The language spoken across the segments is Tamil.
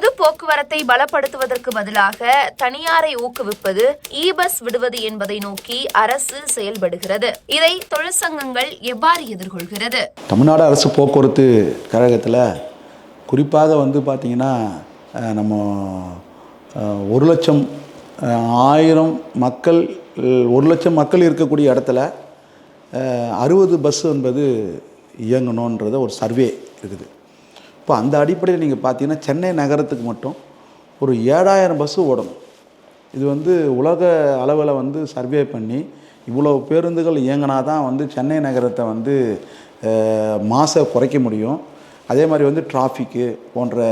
பொது போக்குவரத்தை பலப்படுத்துவதற்கு பதிலாக தனியாரை ஊக்குவிப்பது இ பஸ் விடுவது என்பதை நோக்கி அரசு செயல்படுகிறது. இதை தொழிற்சங்கங்கள் எவ்வாறு எதிர்கொள்கிறது? தமிழ்நாடு அரசு போக்குவரத்து கழகத்தில் குறிப்பாக வந்து பார்த்திங்கன்னா நம்ம ஒரு லட்சம் ஆயிரம் மக்கள் ஒரு லட்சம் மக்கள் இருக்கக்கூடிய இடத்துல அறுபது பஸ் என்பது இயங்கணுன்றத ஒரு சர்வே இருக்குது. இப்போ அந்த அடிப்படையில் நீங்கள் பார்த்தீங்கன்னா சென்னை நகரத்துக்கு மட்டும் ஒரு ஏழாயிரம் பஸ்ஸு ஓடணும். இது வந்து உலக அளவில் வந்து சர்வே பண்ணி இவ்வளோ பேருந்துகள் இயங்கினா தான் வந்து சென்னை நகரத்தை வந்து மாசை குறைக்க முடியும். அதே மாதிரி வந்து டிராஃபிக்கு போன்ற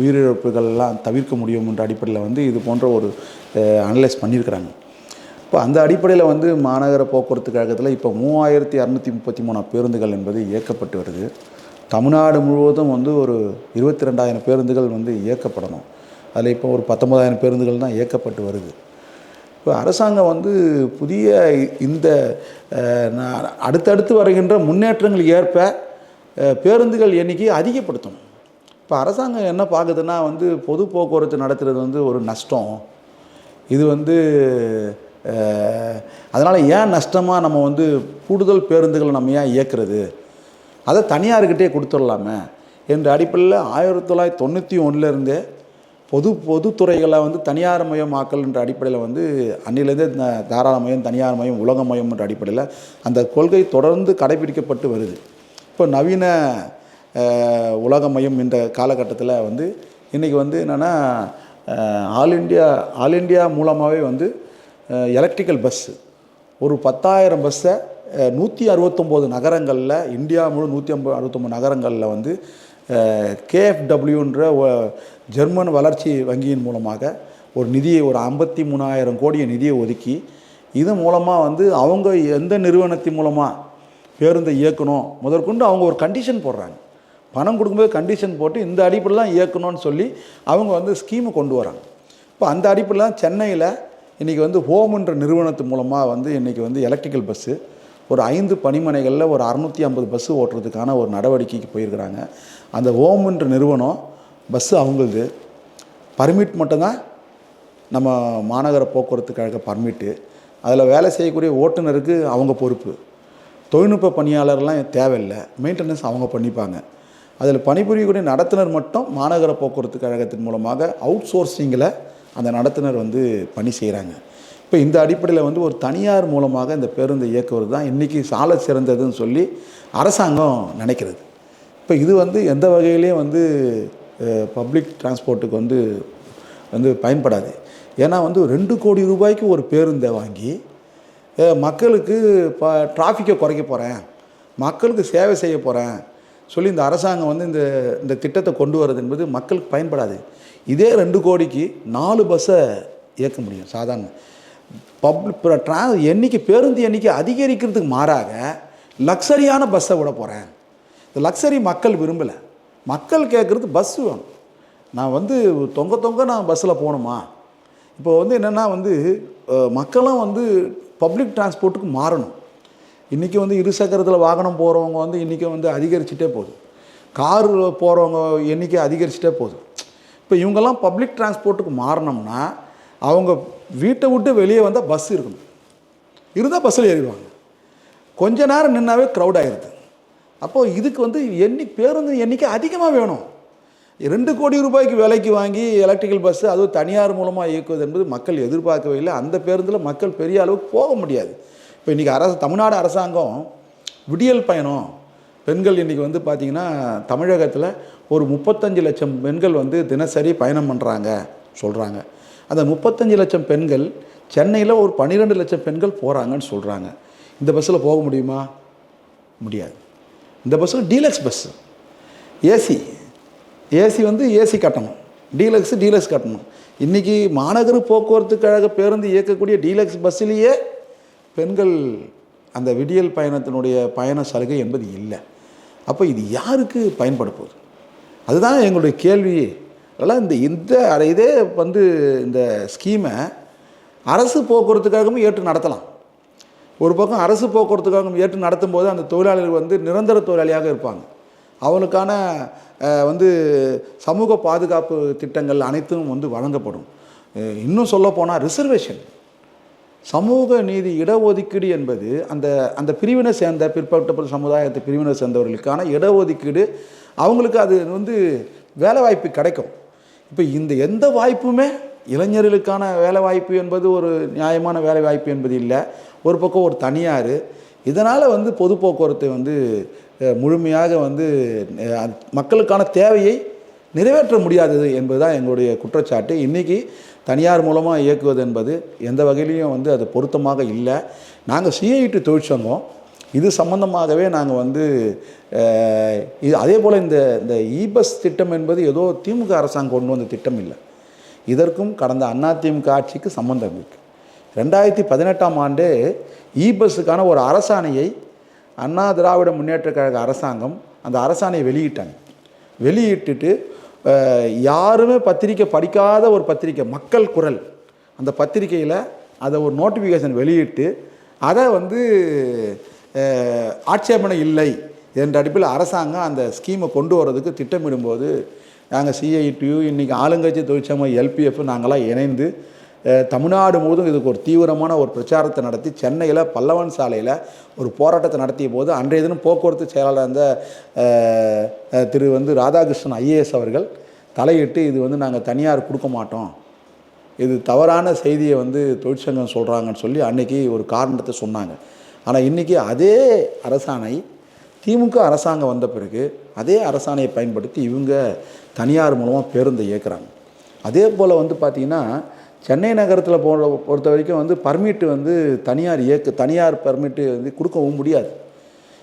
உயிரிழப்புகள் எல்லாம் தவிர்க்க முடியும்ன்ற அடிப்படையில் வந்து இது போன்ற ஒரு அனலைஸ் பண்ணியிருக்கிறாங்க. இப்போ அந்த அடிப்படையில் வந்து மாநகர போக்குவரத்து கழகத்தில் இப்போ மூவாயிரத்தி அறநூற்றி முப்பத்தி மூணு பேருந்துகள் என்பது இயக்கப்பட்டு வருது. தமிழ்நாடு முழுவதும் வந்து ஒரு இருபத்தி ரெண்டாயிரம் பேருந்துகள் வந்து இயக்கப்படணும். அதில் இப்போ ஒரு பத்தொம்பதாயிரம் பேருந்துகள் தான் இயக்கப்பட்டு வருது. இப்போ அரசாங்கம் வந்து புதிய இந்த அடுத்தடுத்து வருகின்ற முன்னேற்றங்கள் ஏற்ப பேருந்துகள் எண்ணிக்கையை அதிகப்படுத்தணும். இப்போ அரசாங்கம் என்ன பார்க்குதுன்னா வந்து பொது போக்குவரத்து நடத்துகிறது வந்து ஒரு நஷ்டம். இது வந்து அதனால் ஏன் நஷ்டமாக நம்ம வந்து கூடுதல் பேருந்துகளை நம்ம ஏன் இயக்கிறது? அதை தனியார்கிட்டே கொடுத்துடலாமே என்ற அடிப்படையில் ஆயிரத்தி தொள்ளாயிரத்தி தொண்ணூற்றி ஒன்றுலேருந்தே பொது பொதுத்துறைகளை வந்து தனியார் மயமாக்கல் என்ற அடிப்படையில் வந்து அன்னிலேருந்தே இந்த தாராளமயம் தனியார் மயம் உலகமயம் என்ற அடிப்படையில் அந்த கொள்கை தொடர்ந்து கடைபிடிக்கப்பட்டு வருது. இப்போ நவீன உலக மையம் என்ற காலகட்டத்தில் வந்து இன்றைக்கி வந்து என்னென்னா ஆல் இண்டியா ஆல் இண்டியா மூலமாகவே வந்து எலக்ட்ரிக்கல் பஸ்ஸு ஒரு பத்தாயிரம் பஸ்ஸை நூற்றி அறுபத்தொம்போது நகரங்களில் இந்தியா முழு நூற்றி ஐம்பது அறுபத்தொம்போது நகரங்களில் வந்து கேஎஃப்டபிள்யூன்ற ஜெர்மன் வளர்ச்சி வங்கியின் மூலமாக ஒரு நிதியை ஒரு ஐம்பத்தி மூணாயிரம் கோடியை நிதியை ஒதுக்கி இது மூலமாக வந்து அவங்க எந்த நிறுவனத்தின் மூலமாக பேருந்தை இயக்கணும் முதற்கொண்டு அவங்க ஒரு கண்டிஷன் போடுறாங்க. பணம் கொடுக்கும்போது கண்டிஷன் போட்டு இந்த அடிப்படையில் இயக்கணும்னு சொல்லி அவங்க வந்து ஸ்கீமை கொண்டு வராங்க. இப்போ அந்த அடிப்படையில் சென்னையில் இன்றைக்கி வந்து ஹோம்ன்ற நிறுவனத்து மூலமாக வந்து இன்றைக்கி வந்து எலக்ட்ரிக்கல் பஸ்ஸு ஒரு ஐந்து பணிமனைகளில் ஒரு அறநூற்றி ஐம்பது பஸ்ஸு ஓட்டுறதுக்கான ஒரு நடவடிக்கைக்கு போயிருக்கிறாங்க. அந்த ஓம்ன்ற நிறுவனம் பஸ்ஸு அவங்களுது பர்மிட் மட்டும்தான் நம்ம மாநகர போக்குவரத்து கழக பர்மிட்டு அதில் வேலை செய்யக்கூடிய ஓட்டுநருக்கு அவங்க பொறுப்பு. தொழில்நுட்ப பணியாளர்லாம் தேவையில்லை. மெயின்டெனன்ஸ் அவங்க பண்ணிப்பாங்க. அதில் பணிபுரியக்கூடிய நடத்துனர் மட்டும் மாநகர போக்குவரத்து கழகத்தின் மூலமாக அவுட் சோர்சிங்கில் அந்த நடத்துனர் வந்து பணி செய்கிறாங்க இப்போ இந்த அடிப்படையில் வந்து ஒரு தனியார் மூலமாக இந்த பேருந்தை இயக்குவது தான் இன்றைக்கி சால சிறந்ததுன்னு சொல்லி அரசாங்கம் நினைக்கிறது. இப்போ இது வந்து எந்த வகையிலையும் வந்து பப்ளிக் டிரான்ஸ்போர்ட்டுக்கு வந்து வந்து பயன்படாது. ஏன்னா வந்து ரெண்டு கோடி ரூபாய்க்கு ஒரு பேருந்தை வாங்கி மக்களுக்கு இப்போ டிராஃபிக்கை குறைக்க போகிறேன் மக்களுக்கு சேவை செய்ய போகிறேன் சொல்லி இந்த அரசாங்கம் வந்து இந்த இந்த திட்டத்தை கொண்டு வர்றது என்பது மக்களுக்கு பயன்படாது. இதே ரெண்டு கோடிக்கு நாலு பஸ்ஸை இயக்க முடியும் சாதாரண. பப்ளிக் ட்ரா எண்ணிக்கை பேருந்து எண்ணிக்கை அதிகரிக்கிறதுக்கு மாறாக லக்ஸரியான பஸ்ஸை விட போகிறேன் இந்த லக்ஸரி மக்கள் விரும்பலை. மக்கள் கேட்குறது பஸ் வேணும். நான் வந்து தொங்க தொங்க நான் பஸ்ஸில் போகணுமா? இப்போ வந்து என்னென்னா வந்து மக்களும் வந்து பப்ளிக் டிரான்ஸ்போர்ட்டுக்கு மாறணும். இன்றைக்கி வந்து இரு சக்கரத்தில் வாகனம் போகிறவங்க வந்து இன்றைக்கி வந்து அதிகரிச்சுட்டே போகுது. கார் போகிறவங்க எண்ணிக்கை அதிகரிச்சுட்டே போகுது. இப்போ இவங்கெல்லாம் பப்ளிக் டிரான்ஸ்போர்ட்டுக்கு மாறினோம்னா அவங்க வீட்டை விட்டு வெளியே வந்தால் பஸ் இருக்கணும். இருந்தால் பஸ்ஸில் ஏறிடுவாங்க. கொஞ்ச நேரம் நின்னாவே க்ரௌட் ஆகிடுது அப்போது இதுக்கு வந்து எண்ணி பேருந்து எண்ணிக்கை அதிகமாக வேணும். ரெண்டு கோடி ரூபாய்க்கு விலைக்கு வாங்கி எலக்ட்ரிக்கல் பஸ்ஸு அதுவும் தனியார் மூலமாக இயக்குவது என்பது மக்கள் எதிர்பார்க்கவே இல்லை. அந்த பேருந்தில் மக்கள் பெரிய அளவுக்கு போக முடியாது. இப்போ இன்றைக்கி அரசு தமிழ்நாடு அரசாங்கம் விடியல் பயணம். பெண்கள் இன்றைக்கி வந்து பார்த்திங்கன்னா தமிழகத்தில் ஒரு முப்பத்தஞ்சு லட்சம் பெண்கள் வந்து தினசரி பயணம் பண்ணுறாங்க சொல்கிறாங்க அந்த முப்பத்தஞ்சு லட்சம் பெண்கள் சென்னையில் ஒரு பன்னிரெண்டு லட்சம் பெண்கள் போகிறாங்கன்னு சொல்கிறாங்க இந்த பஸ்ஸில் போக முடியுமா? முடியாது. இந்த பஸ்ஸில் டீலக்ஸ் பஸ்ஸு ஏசி ஏசி வந்து ஏசி கட்டணும். டீலக்ஸு டீலக்ஸ் கட்டணும். இன்றைக்கி மாநகர போக்குவரத்து கழக பேருந்து இயக்கக்கூடிய டீலக்ஸ் பஸ்ஸிலேயே பெண்கள் அந்த விடியல் பயணத்தினுடைய பயண சலுகை என்பது இல்லை. அப்போ இது யாருக்கு பயன்பட போகுது அதுதான் எங்களுடைய கேள்வி அதெல்லாம் இந்த இந்த இதே வந்து இந்த ஸ்கீமை அரசு போக்குவரத்துக்காகவும் ஏற்று நடத்தலாம். ஒரு பக்கம் அரசு போக்குவரத்துக்காகவும் ஏற்று நடத்தும் போது அந்த தொழிலாளர்கள் வந்து நிரந்தர தொழிலாளியாக இருப்பாங்க. அவனுக்கான வந்து சமூக பாதுகாப்பு திட்டங்கள் அனைத்தும் வந்து வழங்கப்படும். இன்னும் சொல்லப்போனால் ரிசர்வேஷன். சமூக நீதி இடஒதுக்கீடு என்பது அந்த அந்த பிரிவினை சேர்ந்த பிற்படுத்தப்பட்ட சமுதாயத்தை பிரிவினை சேர்ந்தவர்களுக்கான இடஒதுக்கீடு. அவங்களுக்கு அது வந்து வேலைவாய்ப்பு கிடைக்கும். இப்போ இந்த எந்த வாய்ப்புமே இளைஞர்களுக்கான வேலைவாய்ப்பு என்பது ஒரு நியாயமான வேலைவாய்ப்பு என்பது இல்லை. ஒரு பக்கம் ஒரு தனியார். இதனால் வந்து பொது போக்குவரத்து வந்து முழுமையாக வந்து மக்களுக்கான தேவையை நிறைவேற்ற முடியாதது என்பது தான் எங்களுடைய குற்றச்சாட்டு. இன்றைக்கி தனியார் மூலமாக இயக்குவது என்பது எந்த வகையிலையும் வந்து அது பொருத்தமாக இல்லை. நாங்கள் சிஐடி தொழிற்சங்கம் இது சம்பந்தமாகவே நாங்கள் வந்து இது அதே போல் இந்த இந்த இபஸ் திட்டம் என்பது ஏதோ திமுக அரசாங்கம் கொண்டு வந்த திட்டம் இல்லை. இதற்கும் கடந்த அதிமுக ஆட்சிக்கு சம்பந்தம் இருக்குது ரெண்டாயிரத்தி பதினெட்டாம் ஆண்டு இபஸ்ஸுக்கான ஒரு அரசாணையை அண்ணா திராவிட முன்னேற்ற கழக அரசாங்கம் அந்த அரசாணையை வெளியிட்டாங்க. வெளியிட்டுட்டு யாருமே பத்திரிக்கை படிக்காத ஒரு பத்திரிக்கை மக்கள் குரல் அந்த பத்திரிக்கையில் அதை ஒரு நோட்டிஃபிகேஷன் வெளியிட்டு அதை வந்து ஆட்சேபனை இல்லை என்ற அடிப்பில் அரசாங்கம் அந்த ஸ்கீமை கொண்டு வரதுக்கு திட்டமிடும்போது நாங்கள் சிஐடியு இன்றைக்கி ஆளுங்கட்சி தொழிற்சங்கம் எல்பிஎஃப் நாங்களாம் இணைந்து தமிழ்நாடு முழுவதும் இதுக்கு ஒரு தீவிரமான ஒரு பிரச்சாரத்தை நடத்தி சென்னையில் பல்லவன் சாலையில் ஒரு போராட்டத்தை நடத்திய போது அன்றைய தினம் போக்குவரத்து செயலாளர் இருந்த திரு வந்து ராதாகிருஷ்ணன் ஐஏஎஸ் அவர்கள் தலையிட்டு இது வந்து நாங்கள் தனியார் கொடுக்க மாட்டோம். இது தவறான செய்தியை வந்து தொழிற்சங்கம் சொல்கிறாங்கன்னு சொல்லி அன்றைக்கி ஒரு காரணத்தை சொன்னாங்க. ஆனால் இன்றைக்கி அதே அரசாணை திமுக அரசாங்கம் வந்த பிறகு அதே அரசாணையை பயன்படுத்தி இவங்க தனியார் மூலமாக பேருந்தை இயக்குறாங்க. அதே போல் வந்து பார்த்திங்கன்னா சென்னை நகரத்தில் போகிற பொறுத்த வரைக்கும் வந்து பர்மிட்டு வந்து தனியார் இயக்க தனியார் பர்மிட்டு வந்து கொடுக்கவும் முடியாது.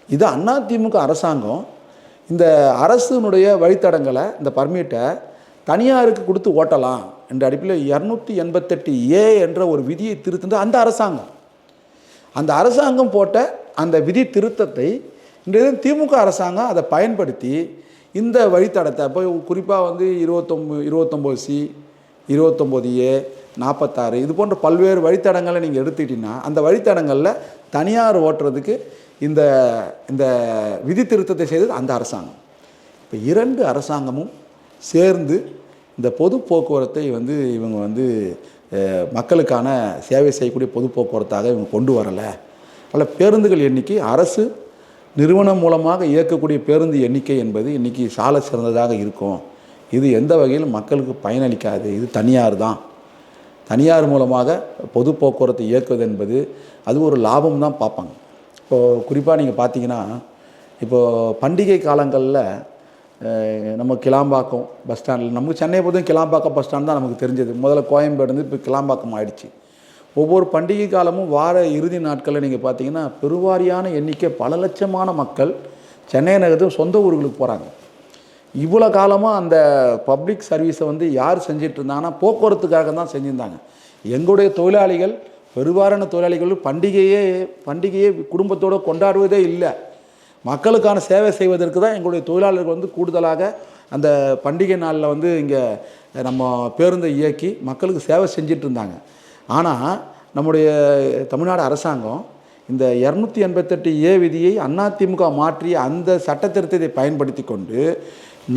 இது அதிமுக அரசாங்கம் இந்த அரசினுடைய வழித்தடங்களை இந்த பர்மிட்டை தனியாருக்கு கொடுத்து ஓட்டலாம் என்ற அடிப்படையில் இரநூத்தி எண்பத்தெட்டு ஏ என்ற ஒரு விதியை திருத்துனது அந்த அரசாங்கம். அந்த அரசாங்கம் போட்ட அந்த விதி திருத்தத்தை இன்றைய திமுக அரசாங்கம் அதை பயன்படுத்தி இந்த வழித்தடத்தை போய் குறிப்பாக வந்து இருபத்தொம்பது இருபத்தொம்போது சி இருபத்தொம்போது ஏ நாற்பத்தாறு இது போன்ற பல்வேறு வழித்தடங்களை நீங்கள் எடுத்துக்கிட்டிங்கன்னா அந்த வழித்தடங்களில் தனியார் ஓட்டுறதுக்கு இந்த இந்த விதி திருத்தத்தை செய்தது அந்த அரசாங்கம். இப்போ இரண்டு அரசாங்கமும் சேர்ந்து இந்த பொது போக்குவரத்தை வந்து இவங்க வந்து மக்களுக்கான சேவை செய்யக்கூடிய பொது போக்குவரத்தாக இவங்க கொண்டு வரலை. அதில் பேருந்துகள் எண்ணிக்கை அரசு நிறுவனம் மூலமாக இயக்கக்கூடிய பேருந்து எண்ணிக்கை என்பது இன்றைக்கி சால சிறந்ததாக இருக்கும். இது எந்த வகையிலும் மக்களுக்கு பயனளிக்காது. இது தனியார் தான். தனியார் மூலமாக பொது போக்குவரத்து இயக்குவது என்பது அது ஒரு லாபம் தான் பார்ப்பாங்க. இப்போது குறிப்பாக நீங்கள் பார்த்தீங்கன்னா இப்போது பண்டிகை காலங்களில் நம்ம கிளாம்பாக்கம் பஸ் ஸ்டாண்டில் நமக்கு சென்னை பொறுத்தவரைக்கும் கிளாம்பாக்கம் பஸ் ஸ்டாண்ட் தான் நமக்கு தெரிஞ்சது. முதல்ல கோயம்பேடுலேருந்து இப்போ கிளாம்பாக்கம் ஆயிடுச்சு. ஒவ்வொரு பண்டிகை காலமும் வார இறுதி நாட்களில் நீங்கள் பார்த்தீங்கன்னா பெருவாரியான எண்ணிக்கை பல லட்சமான மக்கள் சென்னை நகரத்துக்கு சொந்த ஊர்களுக்கு போகிறாங்க இவ்வளோ காலமாக அந்த பப்ளிக் சர்வீஸை வந்து யார் செஞ்சிட்டு இருந்தாங்கன்னா போக்குவரத்துக்காக தான் செஞ்சுருந்தாங்க. எங்களுடைய தொழிலாளிகள் பெருவாரான தொழிலாளிகள் பண்டிகையே பண்டிகையே குடும்பத்தோடு கொண்டாடுவதே இல்லை. மக்களுக்கான சேவை செய்வதற்கு தான் எங்களுடைய தொழிலாளர்கள் வந்து கூடுதலாக அந்த பண்டிகை நாளில் வந்து இங்கே நம்ம பேருந்தை இயக்கி மக்களுக்கு சேவை செஞ்சிட்டு இருந்தாங்க. ஆனால் நம்முடைய தமிழ்நாடு அரசாங்கம் இந்த இரநூத்தி எண்பத்தெட்டு ஏ விதியை அதிமுக மாற்றி அந்த சட்ட திருத்தத்தை பயன்படுத்தி கொண்டு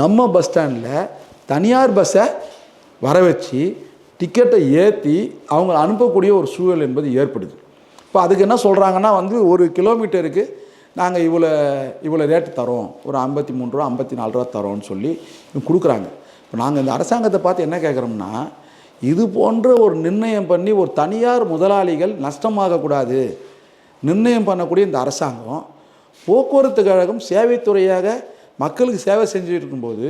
நம்ம பஸ் ஸ்டாண்டில் தனியார் பஸ்ஸை வர வச்சு டிக்கெட்டை ஏற்றி அவங்க அனுப்பக்கூடிய ஒரு சூழல் என்பது ஏற்படுது. இப்போ அதுக்கு என்ன சொல்கிறாங்கன்னா வந்து ஒரு கிலோமீட்டருக்கு நாங்கள் இவ்வளோ இவ்வளோ ரேட்டு தரோம். ஒரு ஐம்பத்தி மூணு ரூபா ஐம்பத்தி நாலு ரூபா தரோம்னு சொல்லி கொடுக்குறாங்க. இப்போ நாங்கள் இந்த அரசாங்கத்தை பார்த்து என்ன கேட்குறோம்னா இது போன்ற ஒரு நிர்ணயம் பண்ணி ஒரு தனியார் முதலாளிகள் நஷ்டமாகக்கூடாது நிர்ணயம் பண்ணக்கூடிய இந்த அரசாங்கம் போக்குவரத்து கழகம் சேவைத்துறையாக மக்களுக்கு சேவை செஞ்சுட்டு இருக்கும்போது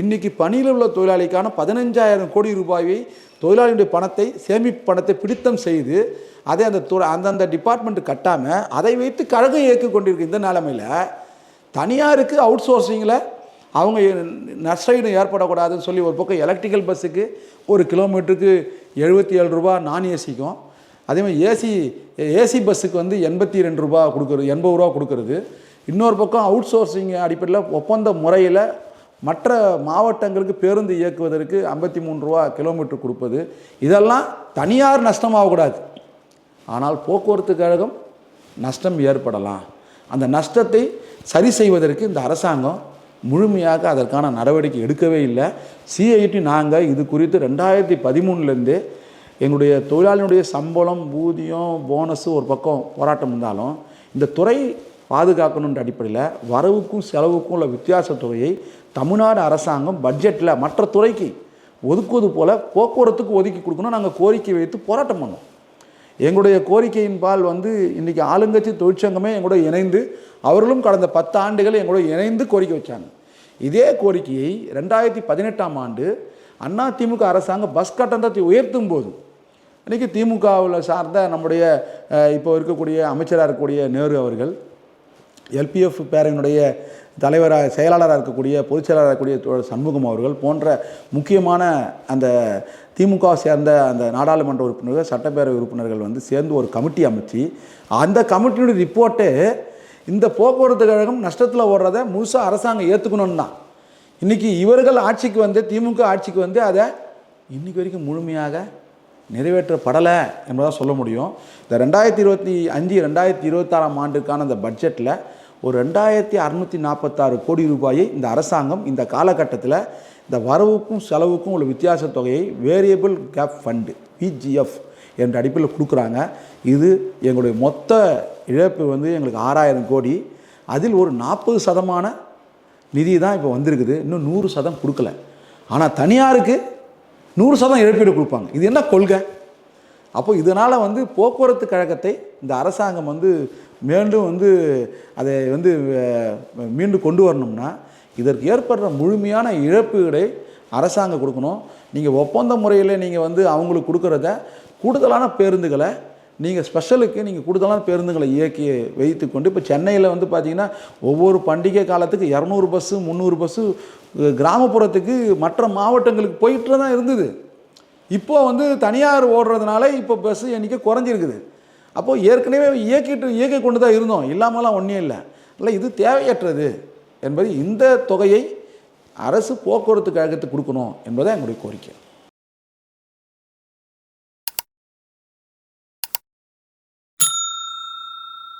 இன்றைக்கி பணியில் உள்ள தொழிலாளிக்கான பதினஞ்சாயிரம் கோடி ரூபாயை தொழிலாளியுடைய பணத்தை சேமிப்பு பணத்தை பிடித்தம் செய்து அதை அந்த துறை அந்தந்த டிபார்ட்மெண்ட் கட்டாமல் அதை வைத்து கழகம் இயக்கி கொண்டிருக்கு இந்த நிலமையில் தனியாருக்கு அவுட் சோர்சிங்கில் அவங்க நஷ்டம் ஏற்படக்கூடாதுன்னு சொல்லி ஒரு பக்கம் எலக்ட்ரிக்கல் பஸ்ஸுக்கு ஒரு கிலோமீட்டருக்கு எழுபத்தி ஏழு ரூபா நான் ஏசிக்கும். அதேமாதிரி ஏசி ஏசி பஸ்ஸுக்கு வந்து எண்பத்தி ரெண்டு ரூபா கொடுக்குறது எண்பது ரூபா கொடுக்குறது. இன்னொரு பக்கம் அவுட் சோர்சிங் அடிப்படையில் ஒப்பந்த முறையில் மற்ற மாவட்டங்களுக்கு பேருந்து இயக்குவதற்கு ஐம்பத்தி மூணு ரூபா கிலோமீட்டர் கொடுப்பது. இதெல்லாம் தனியார் நஷ்டமாகக்கூடாது. ஆனால் போக்குவரத்து கழகம் நஷ்டம் ஏற்படலாம். அந்த நஷ்டத்தை சரி செய்வதற்கு இந்த அரசாங்கம் முழுமையாக அதற்கான நடவடிக்கை எடுக்கவே இல்லை. சிஐடி நாங்கள் இது குறித்து ரெண்டாயிரத்தி பதிமூணுலேருந்து எங்களுடைய தொழிலாளியினுடைய சம்பளம் ஊதியம் போனஸு ஒரு பக்கம் போராட்டம் இருந்தாலும் இந்த துறை பாதுகாக்கணுன்ற அடிப்படையில் வரவுக்கும் செலவுக்கும் உள்ள வித்தியாச தொகையை தமிழ்நாடு அரசாங்கம் பட்ஜெட்டில் மற்ற துறைக்கு ஒதுக்குவது போல் போக்குவரத்துக்கு ஒதுக்கி கொடுக்கணும் நாங்கள் கோரிக்கை வைத்து போராட்டம் பண்ணோம். எங்களுடைய கோரிக்கையின் பால் வந்து இன்றைக்கி ஆளுங்கட்சி தொழிற்சங்கமே எங்களோட இணைந்து அவர்களும் கடந்த பத்து ஆண்டுகள் எங்களோட இணைந்து கோரிக்கை வச்சாங்க. இதே கோரிக்கையை ரெண்டாயிரத்தி பதினெட்டாம் ஆண்டு அண்ணா திமுக அரசாங்கம் பஸ் கட்டணத்தை உயர்த்தும் போது இன்றைக்கி திமுகவில் சார்ந்த நம்முடைய இப்போ இருக்கக்கூடிய அமைச்சராக இருக்கக்கூடிய நேரு அவர்கள் எல்பிஎஃப் பேரனுடைய தலைவராக செயலாளராக இருக்கக்கூடிய பொதுச் செயலாளராக இருக்கக்கூடிய சண்முகம் அவர்கள் போன்ற முக்கியமான அந்த திமுக சேர்ந்த அந்த நாடாளுமன்ற உறுப்பினர்கள் சட்டப்பேரவை உறுப்பினர்கள் வந்து சேர்ந்து ஒரு கமிட்டி அமைச்சு அந்த கமிட்டியுடைய ரிப்போர்ட்டு இந்த போக்குவரத்து கழகம் நஷ்டத்தில் ஓடுறத முழுசாக அரசாங்கம் ஏற்றுக்கணும்னு தான். இன்றைக்கி இவர்கள் ஆட்சிக்கு வந்து திமுக ஆட்சிக்கு வந்து அதை இன்றைக்கி வரைக்கும் முழுமையாக நிறைவேற்றப்படலை என்பதாக சொல்ல முடியும். இந்த ரெண்டாயிரத்தி இருபத்தி அஞ்சு ரெண்டாயிரத்தி இருபத்தாறாம் ஆண்டுக்கான அந்த பட்ஜெட்டில் ஒரு ரெண்டாயிரத்தி அறநூற்றி நாற்பத்தாறு கோடி ரூபாயை இந்த அரசாங்கம் இந்த காலகட்டத்தில் இந்த வரவுக்கும் செலவுக்கும் உள்ள வித்தியாச தொகையை வேரியபிள் கேப் ஃபண்டு பிஜிஎஃப் என்ற அடிப்படையில் கொடுக்குறாங்க. இது எங்களுடைய மொத்த இழப்பு வந்து எங்களுக்கு ஆறாயிரம் கோடி. அதில் ஒரு நாற்பது சதமான நிதி தான் இப்போ வந்திருக்குது. இன்னும் நூறு சதம் கொடுக்கல. ஆனால் தனியாருக்கு நூறு சதம் இழப்பீடு கொடுப்பாங்க. இது என்ன கொள்கை? அப்போ இதனால் வந்து போக்குவரத்து கழகத்தை இந்த அரசாங்கம் வந்து மீண்டும் வந்து அதை வந்து மீண்டும் கொண்டு வரணும்னா இதற்கு ஏற்படுற முழுமையான இழப்பீடை அரசாங்கம் கொடுக்கணும். நீங்கள் ஒப்பந்த முறையில் நீங்கள் வந்து அவங்களுக்கு கொடுக்குறத கூடுதலான பேருந்துகளை நீங்கள் ஸ்பெஷலுக்கு நீங்கள் கூடுதலான பேருந்துகளை இயக்கி வைத்து கொண்டு இப்போ சென்னையில் வந்து பார்த்தீங்கன்னா ஒவ்வொரு பண்டிகை காலத்துக்கு இரநூறு பஸ்ஸு முந்நூறு பஸ்ஸு கிராமப்புறத்துக்கு மற்ற மாவட்டங்களுக்கு போயிட்டு தான் இருந்தது. இப்போ வந்து தனியார் ஓடுறதுனால இப்போ பஸ்ஸு எண்ணிக்கை குறைஞ்சிருக்குது. அப்போது ஏற்கனவே இயக்கிட்டு இயக்கி கொண்டு தான் இருந்தோம். இல்லாமலாம் ஒன்றும் இல்லை. இல்லை இது தேவையற்றது என்பது இந்த தொகையை அரசு போக்குவரத்து கழகத்துக்கு கொடுக்கணும் என்பதை எங்களுடைய கோரிக்கை.